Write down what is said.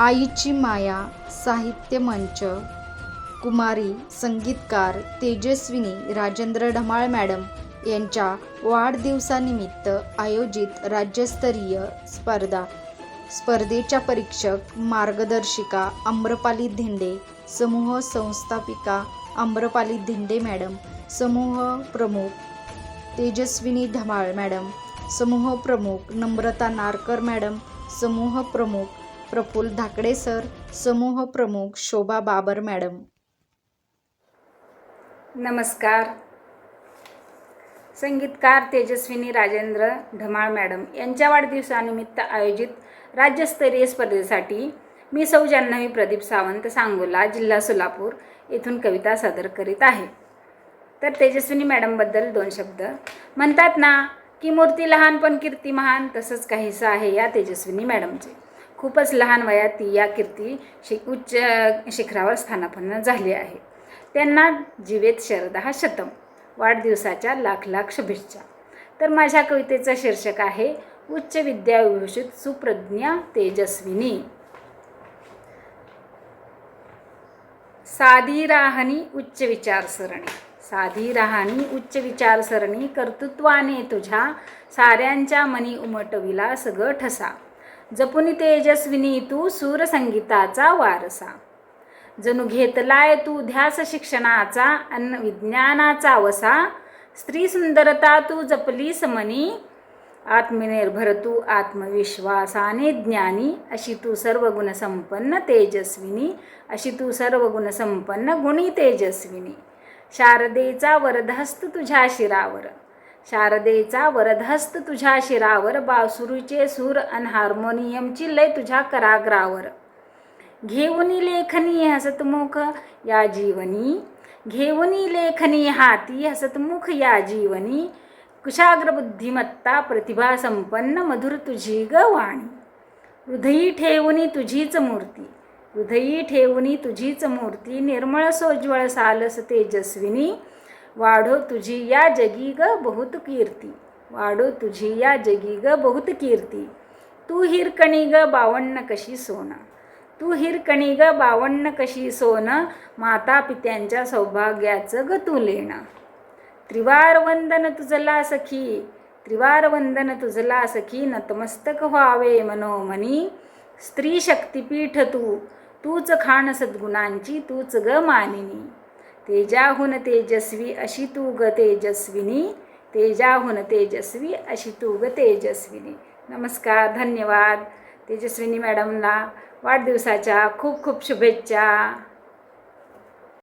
आईची माया साहित्य मंच कुमारी संगीतकार तेजस्विनी राजेंद्र ढमाळ मॅडम यांच्या वाढदिवसानिमित्त आयोजित राज्यस्तरीय स्पर्धा. स्पर्धेच्या परीक्षक मार्गदर्शिका आम्रपाली धिंडे समूह संस्थापिका आम्रपाली धिंडे मॅडम समूह प्रमुख तेजस्विनी धमाळ मॅडम समूह प्रमुख नम्रता नारकर मॅडम समूह प्रमुख प्रफुल्ल धाकडे सर समूह प्रमुख शोभा बाबर मॅडम. नमस्कार. संगीतकार तेजस्विनी राजेंद्र ढमाळ मॅडम यांच्या वाढदिवसानिमित्त आयोजित राज्यस्तरीय स्पर्धेसाठी मी सौ जान्हवी प्रदीप सावंत सांगोला जिल्हा सोलापूर येथून कविता सादर करीत आहे. तर तेजस्विनी मॅडमबद्दल दोन शब्द. म्हणतात ना की मूर्ती लहान पण कीर्ती महान तसंच काहीसं आहे या तेजस्विनी मॅडमचे. खूपच लहान वयात ती या कीर्ती शि उच्च शिखरावर स्थानापन्न झाली आहे. त्यांना जीवेत शरदहा शतम वाढदिवसाच्या लाख लाख शुभेच्छा. तर माझ्या कवितेचं शीर्षक आहे उच्च विद्याविभूषित सुप्रज्ञा तेजस्विनी. साधी राहणी उच्च विचारसरणी साधी राहणी उच्च विचारसरणी कर्तृत्वाने तुझ्या साऱ्यांच्या मनी उमटविला सगळं ठसा. जपुनी तेजस्विनी तू सूरसंगीताचा वारसा. जणू घेतलाय तू ध्यास शिक्षणाचा अन्न विज्ञानाचा वसा. स्त्री सुंदरता तू जपली समनी आत्मनिर्भर तू आत्मविश्वासाने ज्ञानी. अशी तू सर्व गुणसंपन्न तेजस्विनी. अशी तू सर्व गुणसंपन्न गुणी तेजस्विनी. शारदेचा वरदहस्त तुझ्या शिरावर. शारदेचा वरदहस्त तुझ्या शिरावर बासुरीचे सूर अन हार्मोनियमची लय तुझ्या कराग्रावर. घेऊनी लेखनी हसतमुख या जीवनी घेऊनी लेखनी हाती हसतमुख या जीवनी कुशाग्र बुद्धिमत्ता प्रतिभा संपन्न मधुर तुझी ग वाणी. हृदयी ठेवणी तुझीच मूर्ती हृदयी ठेवणी तुझीच मूर्ती निर्मळ सोज्वळ सालस तेजस्विनी वाढो तुझी या जगी ग बहुत कीर्ती. वाढो तुझी या जगी ग बहुत कीर्ती. तू हिरकणी ग बावन्न कशी सोना. तू हिरकणी ग बावन्न कशी सोन. माता पित्यांच्या सौभाग्याचं ग तू लेणं. त्रिवार वंदन तुझला सखी. त्रिवार वंदन तुझला सखी. नतमस्तक व्हावे मनोमनी. स्त्री शक्तिपीठ तू. तूच खाण सद्गुणांची. तूच ग मानिनी. तेजाहून तेजस्वी अशी तू ग तेजस्विनी. तेजाहून तेजस्वी अशी तू ग तेजस्विनी. नमस्कार धन्यवाद. तेजस्विनी मॅडमला वाढदिवसाच्या खूप खूप शुभेच्छा.